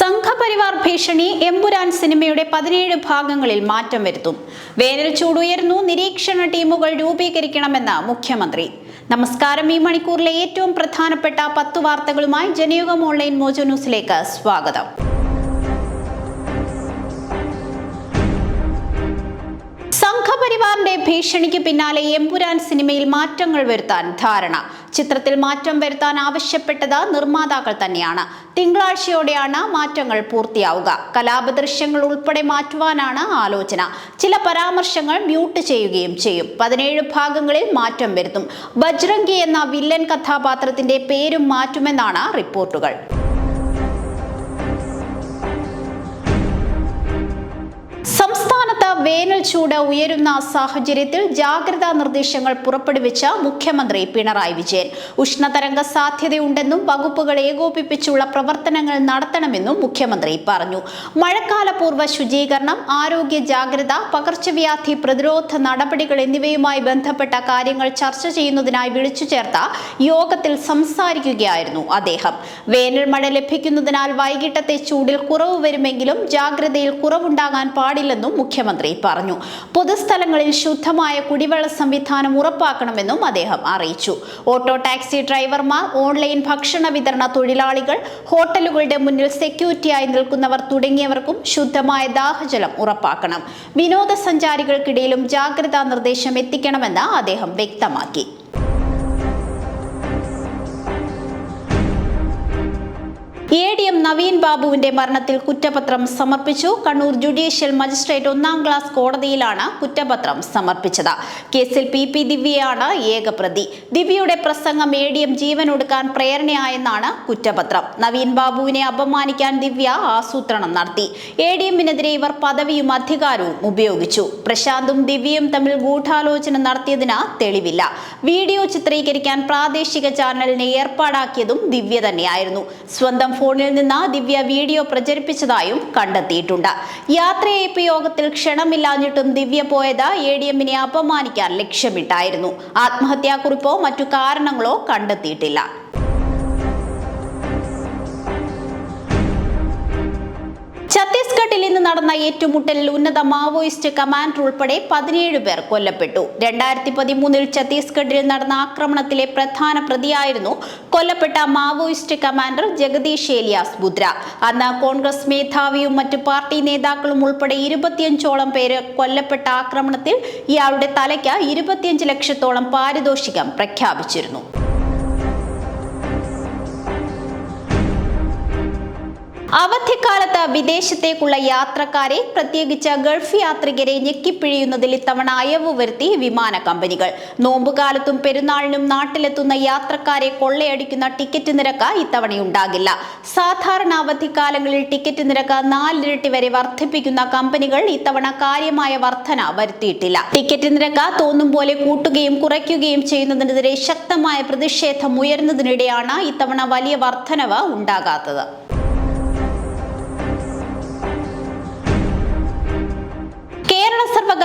സംഘപരിവാർ ഭീഷണി എമ്പുരാൻ സിനിമയുടെ പതിനേഴ് ഭാഗങ്ങളിൽ മാറ്റം വരുത്തും. വേനൽ ചൂടുയർന്നു നിരീക്ഷണ ടീമുകൾ രൂപീകരിക്കണമെന്ന് മുഖ്യമന്ത്രി. നമസ്കാരം ഈ മണിക്കൂറിലെ ഏറ്റവും പ്രധാനപ്പെട്ട പത്ത് വാർത്തകളുമായി ജനയുഗം ഓൺലൈൻ മോജോ ന്യൂസിലേക്ക് സ്വാഗതം. സംഘപരിവാറിന്റെ ഭീഷണിക്ക് പിന്നാലെ എമ്പുരാൻ സിനിമയിൽ മാറ്റങ്ങൾ വരുത്താൻ ധാരണ. ചിത്രത്തിൽ മാറ്റം വരുത്താൻ ആവശ്യപ്പെട്ടത് നിർമ്മാതാക്കൾ തന്നെയാണ്. തിങ്കളാഴ്ചയോടെയാണ് മാറ്റങ്ങൾ പൂർത്തിയാവുക. കലാപദൃശ്യങ്ങൾ ഉൾപ്പെടെ മാറ്റുവാനാണ് ആലോചന. ചില പരാമർശങ്ങൾ മ്യൂട്ട് ചെയ്യുകയും ചെയ്യും. പതിനേഴ് ഭാഗങ്ങളിൽ മാറ്റം വരുത്തും. ബജ്രംഗി എന്ന വില്ലൻ കഥാപാത്രത്തിന്റെ പേരും മാറ്റുമെന്നാണ് റിപ്പോർട്ടുകൾ. വേനൽ ചൂട് ഉയരുന്ന സാഹചര്യത്തിൽ ജാഗ്രതാ നിർദ്ദേശങ്ങൾ പുറപ്പെടുവിച്ച മുഖ്യമന്ത്രി പിണറായി വിജയൻ. ഉഷ്ണതരംഗ സാധ്യതയുണ്ടെന്നും വകുപ്പുകൾ ഏകോപിപ്പിച്ചുള്ള പ്രവർത്തനങ്ങൾ നടത്തണമെന്നും മുഖ്യമന്ത്രി പറഞ്ഞു. മഴക്കാലപൂർവ ശുചീകരണം ആരോഗ്യ ജാഗ്രത പകർച്ചവ്യാധി പ്രതിരോധ നടപടികൾ എന്നിവയുമായി ബന്ധപ്പെട്ട കാര്യങ്ങൾ ചർച്ച ചെയ്യുന്നതിനായി വിളിച്ചു ചേർത്ത യോഗത്തിൽ സംസാരിക്കുകയായിരുന്നു അദ്ദേഹം. വേനൽ മഴ ലഭിക്കുന്നതിനാൽ വൈകിട്ടത്തെ ചൂടിൽ കുറവ് വരുമെങ്കിലും ജാഗ്രതയിൽ കുറവുണ്ടാകാൻ പാടില്ലെന്നും മുഖ്യമന്ത്രി പറഞ്ഞു. പൊതുസ്ഥലങ്ങളിൽ ശുദ്ധമായ കുടിവെള്ള സംവിധാനം ഉറപ്പാക്കണമെന്നും അദ്ദേഹം അറിയിച്ചു. ഓട്ടോ ടാക്സി ഡ്രൈവർമാർ ഓൺലൈൻ ഭക്ഷണ വിതരണ തൊഴിലാളികൾ ഹോട്ടലുകളുടെ മുന്നിൽ സെക്യൂരിറ്റിയായി നിൽക്കുന്നവർ തുടങ്ങിയവർക്കും ശുദ്ധമായ ദാഹജലം ഉറപ്പാക്കണം. വിനോദസഞ്ചാരികൾക്കിടയിലും ജാഗ്രതാ നിർദ്ദേശം എത്തിക്കണമെന്ന് അദ്ദേഹം വ്യക്തമാക്കി. നവീൻ ബാബുവിന്റെ മരണത്തിൽ കുറ്റപത്രം സമർപ്പിച്ചു. കണ്ണൂർ ജുഡീഷ്യൽ മജിസ്ട്രേറ്റ് ഒന്നാം ക്ലാസ് കോടതിയിലാണ് കുറ്റപത്രം സമർപ്പിച്ചത്. കേസിൽ പി പി ദിവ്യയാണ് ഏക പ്രതി. ദിവ്യയുടെ പ്രസംഗം എ ഡി എം ജീവനൊടുക്കാൻ പ്രേരണയായെന്നാണ് കുറ്റപത്രം. നവീൻ ബാബുവിനെ അപമാനിക്കാൻ ദിവ്യ ആസൂത്രണം നടത്തി. എ ഡി എമ്മിനെതിരെ ഇവർ പദവിയും അധികാരവും ഉപയോഗിച്ചു. പ്രശാന്തും ദിവ്യയും തമ്മിൽ ഗൂഢാലോചന നടത്തിയതിന് തെളിവില്ല. വീഡിയോ ചിത്രീകരിക്കാൻ പ്രാദേശിക ചാനലിനെ ഏർപ്പാടാക്കിയതും ദിവ്യ തന്നെയായിരുന്നു. സ്വന്തം ഫോണിൽ നിന്ന് ദിവ്യ വീഡിയോ പ്രചരിപ്പിച്ചതായും കണ്ടെത്തിയിട്ടുണ്ട്. യാത്രയയപ്പ് യോഗത്തിൽ ക്ഷണമില്ലാഞ്ഞിട്ടും ദിവ്യ പോയത് എ ഡി എമ്മിനെ അപമാനിക്കാൻ ലക്ഷ്യമിട്ടായിരുന്നു. ആത്മഹത്യാക്കുറിപ്പോ മറ്റു കാരണങ്ങളോ കണ്ടെത്തിയിട്ടില്ല. ഛത്തീസ്ഗഡിൽ ഇന്ന് നടന്ന ഏറ്റുമുട്ടലിൽ ഉന്നത മാവോയിസ്റ്റ് കമാൻഡർ ഉൾപ്പെടെ പതിനേഴ് പേർ കൊല്ലപ്പെട്ടു. രണ്ടായിരത്തി പതിമൂന്നിൽ ഛത്തീസ്ഗഡിൽ നടന്ന ആക്രമണത്തിലെ പ്രധാന പ്രതിയായിരുന്നു കൊല്ലപ്പെട്ട Maoist commander Jagadish alias Budhra. അന്ന് കോൺഗ്രസ് മേധാവിയും മറ്റ് പാർട്ടി നേതാക്കളും ഉൾപ്പെടെ ഇരുപത്തിയഞ്ചോളം പേര് കൊല്ലപ്പെട്ട ആക്രമണത്തിൽ ഇയാളുടെ തലയ്ക്ക് ഇരുപത്തിയഞ്ച് ലക്ഷത്തോളം പാരിതോഷികം പ്രഖ്യാപിച്ചിരുന്നു. അവധിക്കാലത്ത് വിദേശത്തേക്കുള്ള യാത്രക്കാരെ പ്രത്യേകിച്ച് ഗൾഫ് യാത്രികരെ ഞെക്കിപ്പിഴിയുന്നതിൽ ഇത്തവണ അയവ് വരുത്തി വിമാന കമ്പനികൾ. നോമ്പുകാലത്തും പെരുന്നാളിനും നാട്ടിലെത്തുന്ന യാത്രക്കാരെ കൊള്ളയടിക്കുന്ന ടിക്കറ്റ് നിരക്ക് ഇത്തവണയുണ്ടാകില്ല. സാധാരണ അവധിക്കാലങ്ങളിൽ ടിക്കറ്റ് നിരക്ക് നാലിരട്ടി വരെ വർദ്ധിപ്പിക്കുന്ന കമ്പനികൾ ഇത്തവണ കാര്യമായ വർധന വരുത്തിയിട്ടില്ല. ടിക്കറ്റ് നിരക്ക് തോന്നും പോലെ കൂട്ടുകയും കുറയ്ക്കുകയും ചെയ്യുന്നതിനെതിരെ ശക്തമായ പ്രതിഷേധം ഉയർന്നതിനിടെയാണ് ഇത്തവണ വലിയ വർധനവ് ഉണ്ടാകാത്തത്.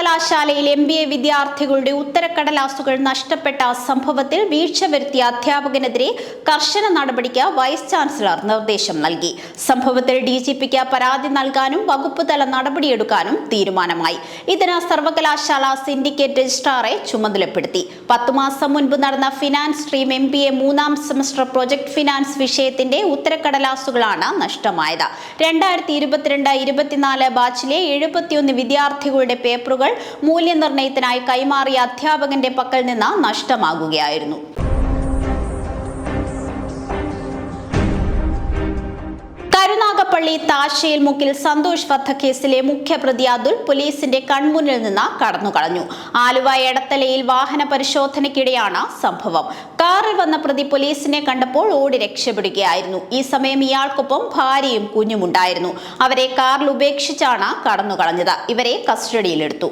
സർവകലാശാലയിൽ എം ബി എ വിദ്യാർത്ഥികളുടെ ഉത്തരക്കടലാസുകൾ നഷ്ടപ്പെട്ട സംഭവത്തിൽ വീഴ്ച വരുത്തിയ അധ്യാപകനെതിരെ കർശന നടപടിക്ക് വൈസ് ചാൻസലർ നിർദ്ദേശം നൽകി. സംഭവത്തിൽ ഡി ജി പിക്ക് പരാതി നൽകാനും വകുപ്പ് തല നടപടിയെടുക്കാനും തീരുമാനമായി. ഇതിന് സർവകലാശാല സിൻഡിക്കേറ്റ് രജിസ്ട്രാറെ ചുമതലപ്പെടുത്തി. പത്തു മാസം മുൻപ് നടന്ന finance stream M B A മൂന്നാം സെമസ്റ്റർ പ്രൊജക്ട് ഫിനാൻസ് വിഷയത്തിന്റെ ഉത്തരക്കടലാസുകളാണ് നഷ്ടമായത്. രണ്ടായിരത്തി ഇരുപത്തിരണ്ട് ഇരുപത്തിനാല് ബാച്ചിലെ എഴുപത്തിയൊന്ന് വിദ്യാർത്ഥികളുടെ പേപ്പറുകൾ മൂല്യനിർണയത്തിനായി കൈമാറിയ അധ്യാപകന്റെ പക്കൽ നിന്ന് നഷ്ടമാകുകയായിരുന്നു. കരുനാഗപ്പള്ളി താശയിൽ മുക്കിൽ സന്തോഷ് വധക്കേസിലെ മുഖ്യപ്രതി അതുൽ പോലീസിന്റെ കൺമുന്നിൽ നിന്ന് കടന്നുകളഞ്ഞു. ആലുവ എടത്തലയിൽ വാഹന പരിശോധനയ്ക്കിടെയാണ് സംഭവം. കാറിൽ വന്ന പ്രതി പോലീസിനെ കണ്ടപ്പോൾ ഓടി രക്ഷപ്പെടുകയായിരുന്നു. ഈ സമയം ഇയാൾക്കൊപ്പം ഭാര്യയും കുഞ്ഞുമുണ്ടായിരുന്നു. അവരെ കാറിൽ ഉപേക്ഷിച്ചാണ് കടന്നുകളഞ്ഞത്. ഇവരെ കസ്റ്റഡിയിലെടുത്തു.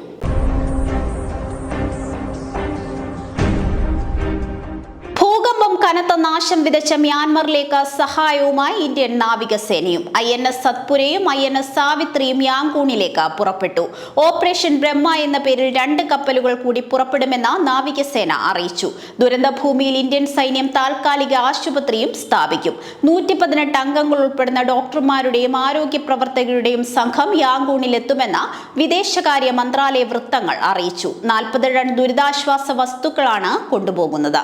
കനത്ത നാശം വിതച്ച മ്യാൻമറിലേക്ക് സഹായവുമായി ഇന്ത്യൻ നാവികസേനയും ഐ എൻ എസ് സത്പുരയും ഐ എൻ എസ് സാവിത്രിയും യാങ്കൂണിലേക്ക് പുറപ്പെട്ടു. ഓപ്പറേഷൻ ബ്രഹ്മ എന്ന പേരിൽ രണ്ട് കപ്പലുകൾ കൂടി പുറപ്പെടുമെന്ന് നാവികസേന അറിയിച്ചു. ദുരന്തഭൂമിയിൽ ഇന്ത്യൻ സൈന്യം താൽക്കാലിക ആശുപത്രിയും സ്ഥാപിക്കും. നൂറ്റി പതിനെട്ട് അംഗങ്ങൾ ഉൾപ്പെടുന്ന ഡോക്ടർമാരുടെയും ആരോഗ്യ പ്രവർത്തകരുടെയും സംഘം യാങ്കൂണിലെത്തുമെന്ന് വിദേശകാര്യ മന്ത്രാലയ വൃത്തങ്ങൾ അറിയിച്ചു. നാൽപ്പത് ദുരിതാശ്വാസ വസ്തുക്കളാണ് കൊണ്ടുപോകുന്നത്.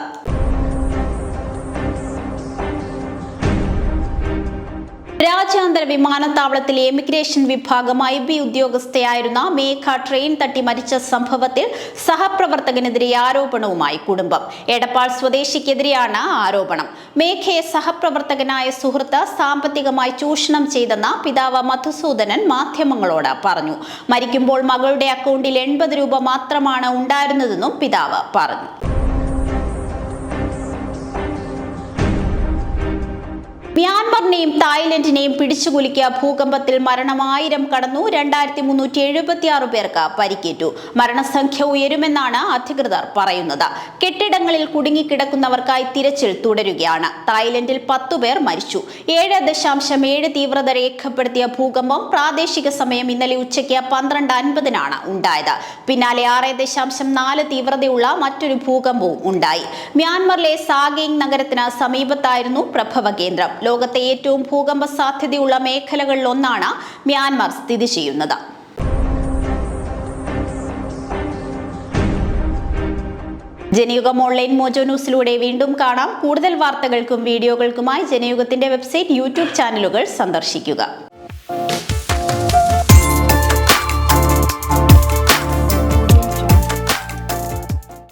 രാജ്യാന്തര വിമാനത്താവളത്തിലെ എമിഗ്രേഷൻ വിഭാഗം ഐ ബി ഉദ്യോഗസ്ഥയായിരുന്ന മേഘ ട്രെയിൻ തട്ടി മരിച്ച സംഭവത്തിൽ സഹപ്രവർത്തകനെതിരെ ആരോപണവുമായി കുടുംബം. എടപ്പാൾ സ്വദേശിക്കെതിരെയാണ് ആരോപണം. മേഘയെ സഹപ്രവർത്തകനായ സുഹൃത്ത് സാമ്പത്തികമായി ചൂഷണം ചെയ്തെന്ന പിതാവ് മധുസൂദനൻ മാധ്യമങ്ങളോട് പറഞ്ഞു. മരിക്കുമ്പോൾ മകളുടെ അക്കൗണ്ടിൽ എൺപത് രൂപ മാത്രമാണ് ഉണ്ടായിരുന്നതെന്നും പിതാവ് പറഞ്ഞു. മ്യാൻമറിനെയും തായ്ലൻഡിനെയും പിടിച്ചുകുലുക്കിയ ഭൂകമ്പത്തിൽ മരണമായിരം കടന്നു രണ്ടായിരത്തി മുന്നൂറ്റി എഴുപത്തി ആറ് പേർക്ക് പരിക്കേറ്റു. മരണസംഖ്യ ഉയരുമെന്നാണ് അധികൃതർ പറയുന്നത്. കെട്ടിടങ്ങളിൽ കുടുങ്ങിക്കിടക്കുന്നവർക്കായി തിരച്ചിൽ തുടരുകയാണ്. തായ്ലൻഡിൽ പത്തു പേർ മരിച്ചു. ഏഴ് ദശാംശം ഏഴ് തീവ്രത രേഖപ്പെടുത്തിയ ഭൂകമ്പം പ്രാദേശിക സമയം ഇന്നലെ ഉച്ചയ്ക്ക് പന്ത്രണ്ട് അൻപതിനാണ് ഉണ്ടായത്. പിന്നാലെ ആറ് ദശാംശം നാല് തീവ്രതയുള്ള മറ്റൊരു ഭൂകമ്പവും ഉണ്ടായി. മ്യാൻമറിലെ സാഗേങ് നഗരത്തിന് സമീപത്തായിരുന്നു പ്രഭവ കേന്ദ്രം ലോകത്തെ ഏറ്റവും ഭൂകമ്പ സാധ്യതയുള്ള മേഖലകളിൽ ഒന്നാണ് മ്യാൻമാർ സ്ഥിതി ചെയ്യുന്നത്. ജനയുഗം ഓൺലൈൻ മോജോ ന്യൂസിലൂടെ വീണ്ടും കാണാം. കൂടുതൽ വാർത്തകൾക്കും വീഡിയോകൾക്കുമായി ജനയുഗത്തിന്റെ വെബ്സൈറ്റ് യൂട്യൂബ് ചാനലുകൾ സന്ദർശിക്കുക.